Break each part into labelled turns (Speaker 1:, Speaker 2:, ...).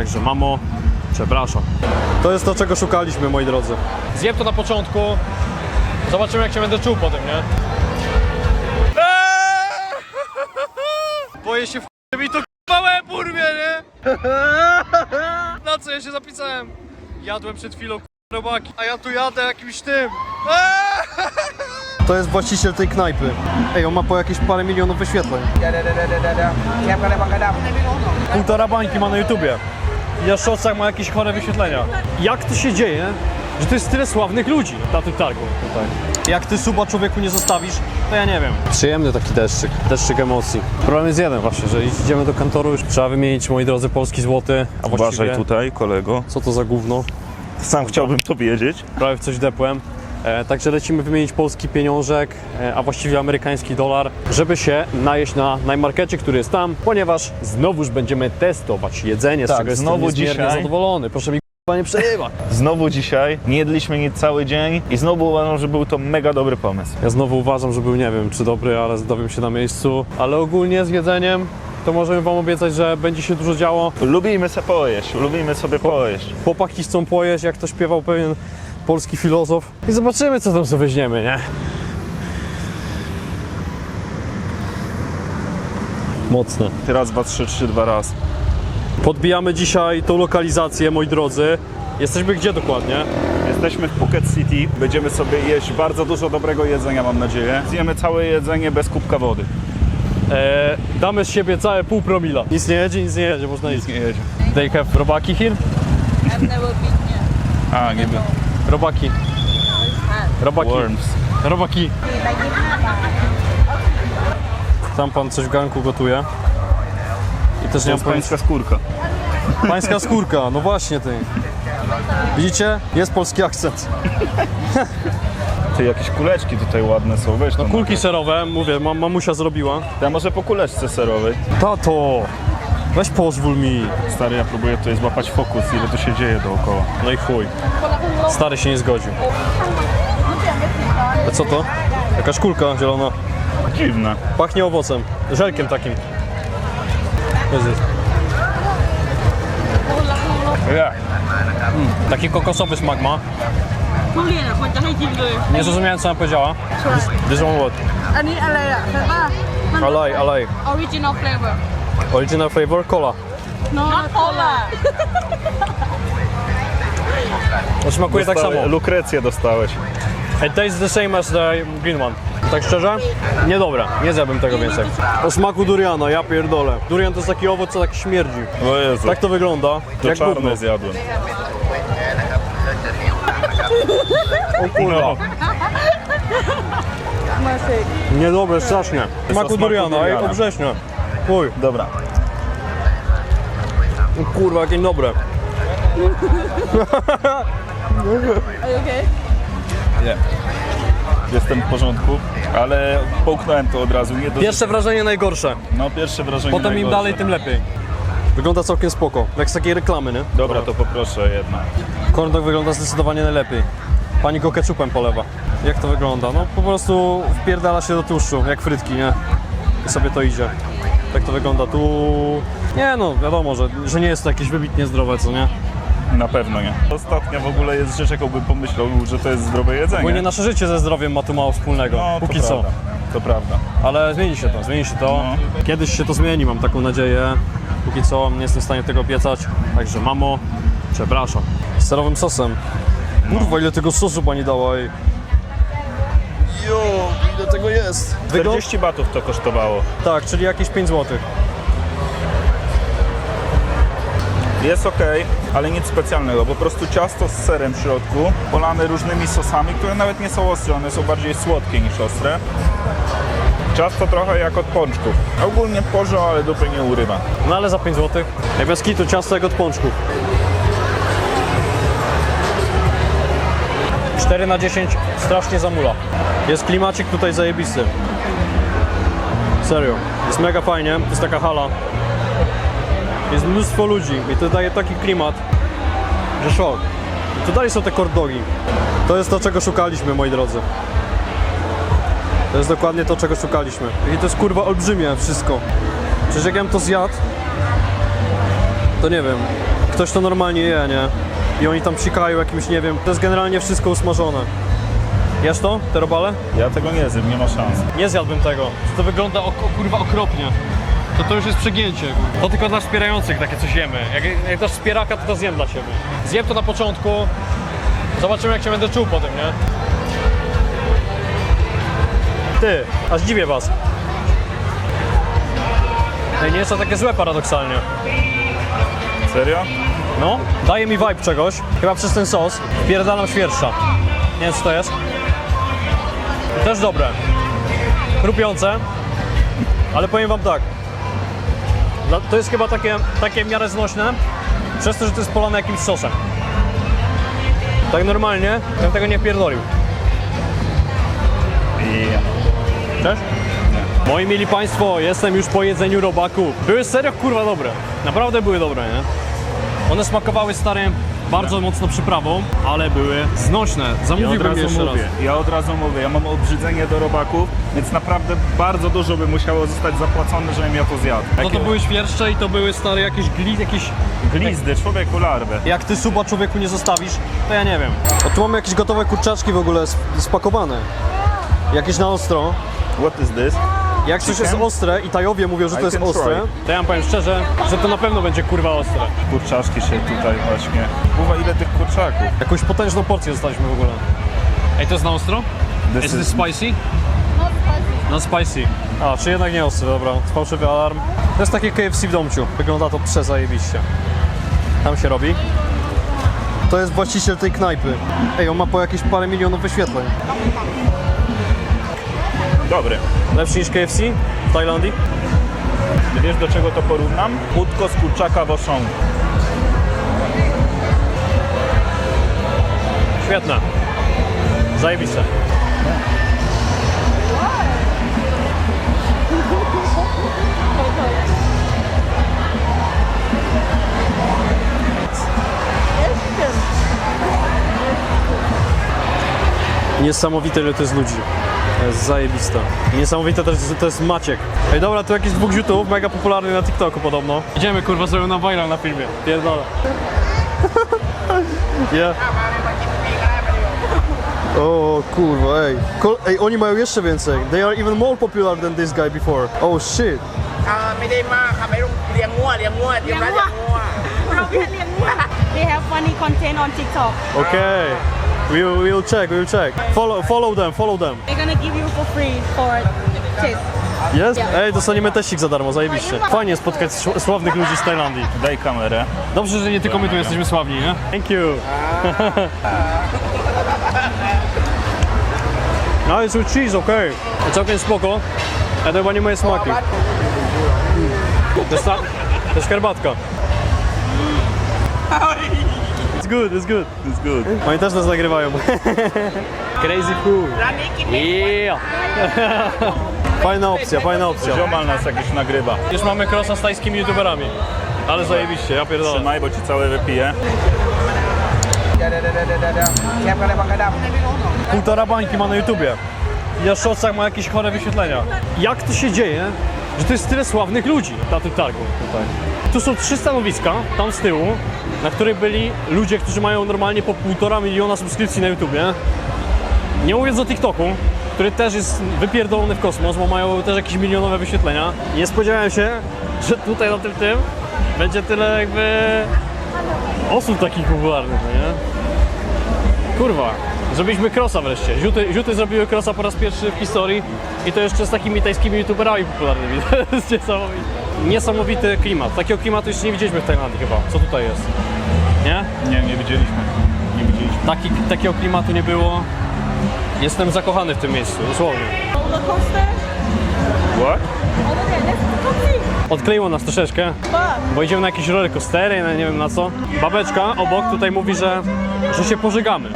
Speaker 1: Także mamo, przepraszam. To jest to, czego szukaliśmy, moi drodzy. Zjem to na początku. Zobaczymy, jak się będę czuł po tym, nie? Boję się w mi to k***a łeb urwie, nie? Na co ja się zapisałem? Jadłem przed chwilą robaki, a ja tu jadę jakimś tym. To jest właściciel tej knajpy. Ej, on ma po jakieś parę milionów wyświetleń. Półtora bańki ma na YouTubie. Shortsach ma jakieś chore wyświetlenia. Jak to się dzieje, że to jest tyle sławnych ludzi na tym targu tutaj? Jak ty suba człowieku nie zostawisz, to ja nie wiem. Przyjemny taki deszczyk, deszczyk emocji. Problem jest jeden właśnie, że idziemy do kantoru, już trzeba wymienić, moi drodzy, polski złoty, a właściwie...
Speaker 2: Uważaj tutaj, kolego.
Speaker 1: Co to za gówno?
Speaker 2: Sam chciałbym to wiedzieć.
Speaker 1: Prawie w coś depłem. E, także lecimy wymienić polski pieniążek, e, a właściwie amerykański dolar, żeby się najeść na najmarkecie, który jest tam, ponieważ znowuż będziemy testować jedzenie, z
Speaker 2: Tak,
Speaker 1: czego jestem
Speaker 2: znowu
Speaker 1: niezmiernie
Speaker 2: dzisiaj.
Speaker 1: zadowolony. Proszę mi nie przerywać.
Speaker 2: Znowu dzisiaj nie jedliśmy nic cały dzień i znowu uważam, że był to mega dobry pomysł.
Speaker 1: Ja znowu uważam, że był nie wiem czy dobry, ale dowiem się na miejscu. Ale ogólnie z jedzeniem to możemy wam obiecać, że będzie się dużo działo.
Speaker 2: Lubimy sobie pojeść, lubimy sobie pojeść.
Speaker 1: Chłopaki chcą pojeść, jak to śpiewał pewien polski filozof. I zobaczymy, co tam sobie weźmiemy, nie? Mocne.
Speaker 2: Raz, dwa, trzy, trzy, dwa raz.
Speaker 1: Podbijamy dzisiaj tą lokalizację, moi drodzy. Jesteśmy gdzie dokładnie?
Speaker 2: Jesteśmy w Phuket City. Będziemy sobie jeść bardzo dużo dobrego jedzenia, mam nadzieję. Zjemy całe jedzenie bez kubka wody.
Speaker 1: Eee, damy z siebie całe pół promila. Nic nie jedzie, nic nie jedzie, można iść.
Speaker 2: Nie jedzie.
Speaker 1: They have robaki here.
Speaker 2: A, nie wiem.
Speaker 1: Robaki. Robaki.
Speaker 2: Worms.
Speaker 1: Robaki. Tam pan coś w ganku gotuje. I też nie mam
Speaker 2: jest
Speaker 1: pojęcia.
Speaker 2: pańska skórka.
Speaker 1: Pańska skórka, no właśnie ty. Widzicie? Jest polski akcent.
Speaker 2: Ty, jakieś kuleczki tutaj ładne są, weź
Speaker 1: No kulki serowe, mówię, mam, mamusia zrobiła.
Speaker 2: Ja może po kuleczce serowej.
Speaker 1: Tato! Weź pozwól mi.
Speaker 2: Stary, ja próbuję tutaj złapać fokus, ile tu się dzieje dookoła.
Speaker 1: No i chuj. Stary się nie zgodził. A co to? Jakaś kulka zielona.
Speaker 2: Dziwne.
Speaker 1: Pachnie owocem. Żelkiem takim. Co jest?
Speaker 2: Ja.
Speaker 1: Taki kokosowy smak ma.
Speaker 3: ทุเรียนอ่ะควรจะให้กินเลย
Speaker 1: Nie zrozumiałem co ona powiedziała. This, this one what?
Speaker 3: อันนี้อะไรอ่ะใช่ป่ะมัน
Speaker 1: Alaj, alaj.
Speaker 3: original flavor
Speaker 1: Original flavor cola.
Speaker 3: no cola
Speaker 1: To smakuje tak samo.
Speaker 2: Lukrecję dostałeś.
Speaker 1: It tastes the same as the green one. Tak szczerze? Niedobre. Nie zjadłbym tego więcej. O smaku duriana, ja pierdolę. Durian to jest taki owoc, co tak śmierdzi.
Speaker 2: O Jezu.
Speaker 1: Tak to wygląda.
Speaker 2: to
Speaker 1: jak
Speaker 2: czarne
Speaker 1: gówno.
Speaker 2: zjadłem.
Speaker 1: O kurwa.
Speaker 2: No.
Speaker 1: Niedobre, strasznie. Smaku
Speaker 2: smaku
Speaker 1: duriana,
Speaker 2: duriana.
Speaker 1: obrześnie. Uj,
Speaker 2: Dobra.
Speaker 1: o kurwa, jakie dobre.
Speaker 3: okay
Speaker 2: Nie. Jestem w porządku, ale połknąłem to od razu. Nie do...
Speaker 1: Pierwsze wrażenie najgorsze.
Speaker 2: No pierwsze wrażenie
Speaker 1: Potem im
Speaker 2: najgorsze.
Speaker 1: dalej, tym lepiej. Wygląda całkiem spoko. Jak z takiej reklamy, nie?
Speaker 2: Dobra, to poproszę jedna.
Speaker 1: Corn dog wygląda zdecydowanie najlepiej. Pani go ketchupem polewa. Jak to wygląda? No po prostu wpierdala się do tłuszczu, jak frytki, nie? I sobie to idzie. Tak to wygląda. Tu... Nie no, wiadomo, że, że nie jest to jakieś wybitnie zdrowe, co nie?
Speaker 2: Na pewno nie. Ostatnia w ogóle jest rzecz, jaką bym pomyślał, że to jest zdrowe jedzenie.
Speaker 1: Ogólnie nasze życie ze zdrowiem ma tu mało wspólnego.
Speaker 2: no, to
Speaker 1: Póki co.
Speaker 2: prawda. To prawda.
Speaker 1: Ale zmieni się to, zmieni się to.
Speaker 2: No.
Speaker 1: Kiedyś się to zmieni, mam taką nadzieję. Póki co nie jestem w stanie tego obiecać. Także mamo, przepraszam. Z serowym sosem. Kurwa, ile tego sosu pani dała, ej. Jo, ile tego jest? Wygląda...
Speaker 2: 40 batów to kosztowało.
Speaker 1: Tak, czyli jakieś 5 zł.
Speaker 2: Jest ok, ale nic specjalnego. Po prostu ciasto z serem w środku, polane różnymi sosami, które nawet nie są ostre, one są bardziej słodkie niż ostre. Ciasto trochę jak od pączków. Ogólnie porzo, ale dupy nie urywa.
Speaker 1: No ale za 5 zł. Jak bez kitu, ciasto jak od pączków. 4 na 10 strasznie zamula. Jest klimacik tutaj zajebisty. Serio. Jest mega fajnie, jest taka hala. Jest mnóstwo ludzi i to daje taki klimat, że szok. I są te kordogi. To jest to, czego szukaliśmy, moi drodzy. To jest dokładnie to, czego szukaliśmy. I to jest kurwa olbrzymie wszystko. Przecież jak ja to zjadł, to nie wiem. Ktoś to normalnie je, nie? I oni tam psikają jakimś, nie wiem, to jest generalnie wszystko usmażone. Jesz to, te robale?
Speaker 2: Ja tego nie zjem, nie ma szans.
Speaker 1: Nie zjadłbym tego. To wygląda o, o, kurwa okropnie. To to już jest przegięcie. To tylko dla wspierających takie coś jemy. Jak, jak dasz wspieraka, to to zjem dla siebie. Zjem to na początku. Zobaczymy jak się będę czuł potem, nie? Ty, aż dziwię was. Ej, nie jest to takie złe paradoksalnie.
Speaker 2: Serio?
Speaker 1: No, daje mi vibe czegoś. Chyba przez ten sos. Wpierdalam świersza. Nie wiem co to jest. Też dobre. Chrupiące. Ale powiem wam tak. To jest chyba takie, takie w miarę znośne. Przez to, że to jest polane jakimś sosem. Tak normalnie, bym tego nie pierdolił.
Speaker 2: I
Speaker 1: Też? Moi mili Państwo, jestem już po jedzeniu robaków. Były serio kurwa dobre. Naprawdę były dobre, nie? One smakowały starym bardzo mocno przyprawą, ale były znośne.
Speaker 2: ja
Speaker 1: Zamówiłbym
Speaker 2: razu
Speaker 1: jeszcze
Speaker 2: mówię,
Speaker 1: raz.
Speaker 2: ja od razu mówię, ja mam obrzydzenie do robaków, więc naprawdę bardzo dużo by musiało zostać zapłacone, żebym ja to zjadł.
Speaker 1: No to były świerszcze i to były stare jakieś gli, jakieś...
Speaker 2: glizdy, człowieku larwę.
Speaker 1: Jak ty suba człowieku nie zostawisz, to ja nie wiem. O, tu mamy jakieś gotowe kurczaczki w ogóle sp- spakowane. Jakieś na ostro.
Speaker 2: What is this?
Speaker 1: Jak coś jest ostre i Tajowie mówią, że to jest ostre, to ja wam powiem szczerze, że to na pewno będzie kurwa ostre.
Speaker 2: Kurczaszki się tutaj właśnie. Uwa, ile tych kurczaków?
Speaker 1: Jakąś potężną porcję dostaliśmy w ogóle. Ej, to jest na ostro?
Speaker 2: This
Speaker 1: Is this
Speaker 2: is-
Speaker 1: spicy? No spicy. A, czy jednak nie ostry, dobra. Fałszywy alarm. To jest takie KFC w domciu. Wygląda to przezajebiście. Tam się robi. To jest właściciel tej knajpy. Ej, on ma po jakieś parę milionów wyświetleń.
Speaker 2: Dobry.
Speaker 1: Lepszy niż KFC w Tajlandii?
Speaker 2: Wiesz do czego to porównam? Łódko z kurczaka w oszą.
Speaker 1: Świetne. Zajebiste. Niesamowite ile to jest ludzi. To jest zajebiste. Niesamowite też, że to jest Maciek. Ej dobra, tu jakiś dwóch ziutów, mega popularny na TikToku podobno. Idziemy kurwa sobie na viral na filmie. Pierdolę. yeah. O kurwa, ej. Kol- ej, oni mają jeszcze więcej. They are even more popular than this guy before. Oh shit.
Speaker 4: อ่าไม่ได้มากค่ะไม่ต้องเลี้ยงงัวเลี้ยงงัวเตรียมร้านเลี้ยงงัว
Speaker 3: เราแค่เลี้ยงวัว They have funny content on TikTok
Speaker 1: Okay. We'll, we'll check, we'll check. Follow, follow them, follow them.
Speaker 3: They're gonna give you for free for taste
Speaker 1: Jest? Ej, dostaniemy teścik za darmo, zajebiście. Fajnie spotkać sł- sławnych ludzi z Tajlandii.
Speaker 2: Daj kamerę.
Speaker 1: Dobrze, że nie tylko my tu jesteśmy sławni, nie? Thank you. No, it's with cheese, okej. Okay. Całkiem spoko. Ja to chyba nie moje smaki. To jest, ta, to jest herbatka. good, it's good.
Speaker 2: It's good.
Speaker 1: Oni też nas nagrywają. Crazy
Speaker 4: fool.
Speaker 1: Yeah. Fajna opcja, fajna opcja.
Speaker 2: Ziomal nas jakiś nagrywa.
Speaker 1: Już mamy crossa z tajskimi youtuberami. Ale zajebiście, ja pierdolę.
Speaker 2: Trzymaj, bo ci całe wypiję.
Speaker 1: Półtora bańki ma na YouTubie. Ja w ma jakieś chore wyświetlenia. Jak to się dzieje, że to jest tyle sławnych ludzi na tym targu tutaj? Tu są trzy stanowiska, tam z tyłu, na których byli ludzie, którzy mają normalnie po półtora miliona subskrypcji na YouTubie. Nie mówiąc o TikToku, który też jest wypierdolony w kosmos, bo mają też jakieś milionowe wyświetlenia. Nie spodziewałem się, że tutaj na tym tym będzie tyle jakby osób takich popularnych, no nie? Kurwa, zrobiliśmy crossa wreszcie. Ziuty, ziuty zrobiły crossa po raz pierwszy w historii i to jeszcze z takimi tajskimi youtuberami popularnymi. To jest niesamowite. Niesamowity klimat. Takiego klimatu jeszcze nie widzieliśmy w Tajlandii chyba. Co tutaj jest? Nie?
Speaker 2: Nie, nie widzieliśmy. Nie widzieliśmy.
Speaker 1: Taki, takiego klimatu nie było. Jestem zakochany w tym miejscu, dosłownie.
Speaker 3: Roller coaster
Speaker 2: What?
Speaker 3: There, let's
Speaker 1: Odkleiło nas troszeczkę, bo idziemy na jakieś rollercoastery, na nie wiem na co. Babeczka obok tutaj mówi, że, że się pożegamy.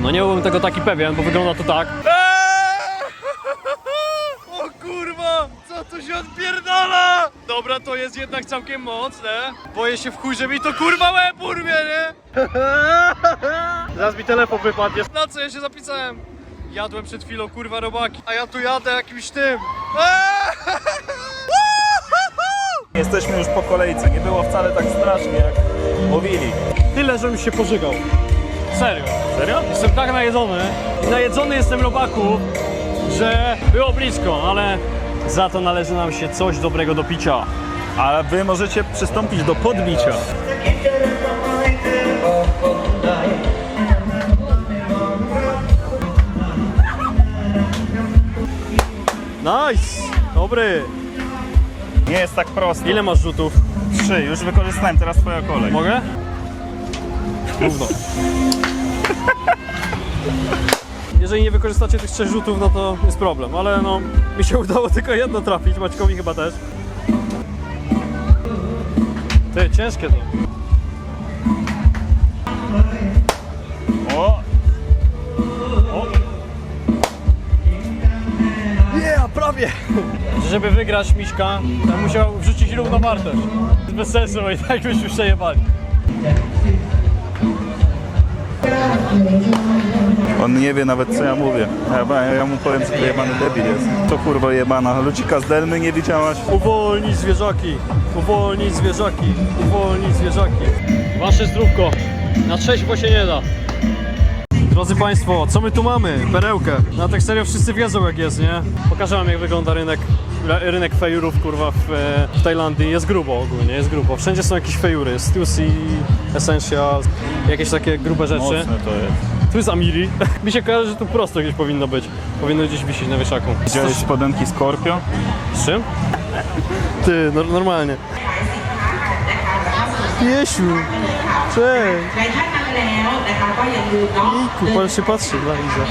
Speaker 1: No nie byłbym tego taki pewien, bo wygląda to tak. O kurwa, co tu się odpierdala? Dobra, to jest jednak całkiem mocne. Boję się w chuj, że mi to kurwa łeb urwie, nie? Zaraz mi telefon wypadnie. Na co ja się zapisałem? Jadłem przed chwilą kurwa robaki, a ja tu jadę jakimś tym.
Speaker 2: Jesteśmy już po kolejce. Nie było wcale tak strasznie jak Mówili.
Speaker 1: Tyle, żebym się pożygał. Serio.
Speaker 2: Serio?
Speaker 1: Jestem tak najedzony. I najedzony jestem robaku, że było blisko, ale za to należy nam się coś dobrego do picia.
Speaker 2: A wy możecie przystąpić do podbicia.
Speaker 1: Nice! Dobry.
Speaker 2: Nie jest tak prosto.
Speaker 1: Ile masz rzutów?
Speaker 2: Trzy, już wykorzystałem, teraz twoja kolej.
Speaker 1: Mogę? Gówno. Jeżeli nie wykorzystacie tych trzech rzutów, no to jest problem, ale no mi się udało tylko jedno trafić, Maćkowi chyba też. Ty, ciężkie to. Żeby wygrać Miśka, to musiał wrzucić równowartość. Bez sensu, bo i tak byśmy przejebali.
Speaker 2: on nie wie nawet co ja mówię. Ja, ja, mu powiem, że to jebany debil jest. To kurwa jebana. Lucika z Delmy nie widziałaś?
Speaker 1: Uwolnić zwierzaki, uwolnić zwierzaki, uwolnić zwierzaki. Wasze zdrówko, na trzeźwo się nie da. Drodzy Państwo, co my tu mamy? Perełkę. Na tak serio wszyscy wiedzą jak jest, nie? Pokażę wam jak wygląda rynek, rynek fejurów kurwa w, e, w Tajlandii. Jest grubo ogólnie, jest grubo. Wszędzie są jakieś fejury, Stussy, Essential, jakieś takie grube rzeczy.
Speaker 2: Mocne to jest.
Speaker 1: Tu jest Amiri. Mi się kojarzy, że tu prosto gdzieś powinno być. Powinno gdzieś wisieć na wieszaku.
Speaker 2: Widziałeś spodenki Scorpio?
Speaker 1: Z czym? Ty, no, normalnie. Piesiu, cześć.
Speaker 5: ในท่านนั้นแล้วนะคะก็อย่าลืมเนาะ
Speaker 1: Jejku, pan się patrzy na Izę.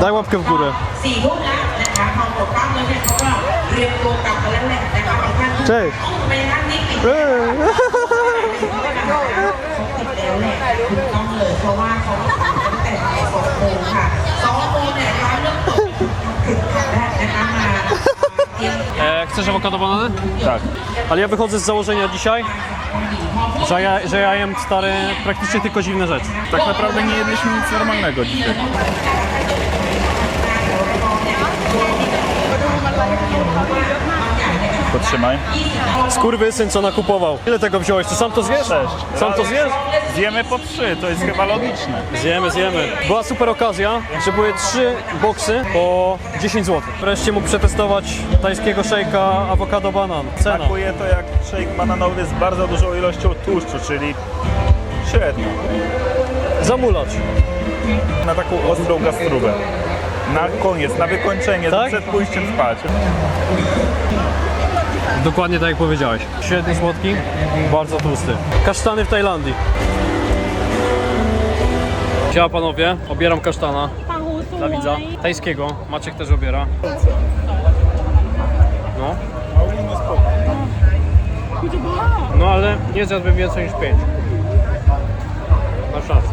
Speaker 1: Daj łapkę w górę.
Speaker 5: สี่ทุ่มแล้วนะคะพอหมดกล้ามแล้วเนี่ยเขาก็เตรียมตัวกลับกันแล้วแหละนะคะบางท่านที่
Speaker 1: Cześć.
Speaker 5: ไปนั่งนี่ปิด
Speaker 1: Ej.
Speaker 5: เขาติดแล้วแหละถูกต้องเลยเพราะว่าเขาตั้งแต่สองโมงค่ะสองโมงเนี่ยร้านเริ่มเปิดถึงขันแล้วนะคะมาเตรียม
Speaker 1: E, chcesz awokado banany?
Speaker 2: Tak.
Speaker 1: Ale ja wychodzę z założenia dzisiaj, że ja, że ja jem stary praktycznie tylko dziwne rzeczy.
Speaker 2: Tak naprawdę nie jedliśmy nic normalnego dzisiaj. Potrzymaj.
Speaker 1: Skurwysyn co nakupował. Ile tego wziąłeś? Ty sam to zjesz?
Speaker 2: Sześć.
Speaker 1: Sam to zjesz?
Speaker 2: Zjemy po trzy, to jest chyba logiczne.
Speaker 1: Zjemy, zjemy. Była super okazja, że były trzy boksy po 10 zł. Wreszcie mógł przetestować tajskiego szejka awokado banan. Cena.
Speaker 2: Smakuje to jak shake bananowy z bardzo dużą ilością tłuszczu, czyli średnio.
Speaker 1: Zamulacz.
Speaker 2: Na taką ostrą gastrubę. Na koniec, na wykończenie,
Speaker 1: Tak?
Speaker 2: przed pójściem spać.
Speaker 1: Dokładnie tak jak powiedziałeś. Średni słodki, bardzo tłusty. Kasztany w Tajlandii. Siema panowie, obieram kasztana dla widza. Tajskiego, Maciek też obiera. No. No ale nie zjadłbym więcej niż 5. Na szansę.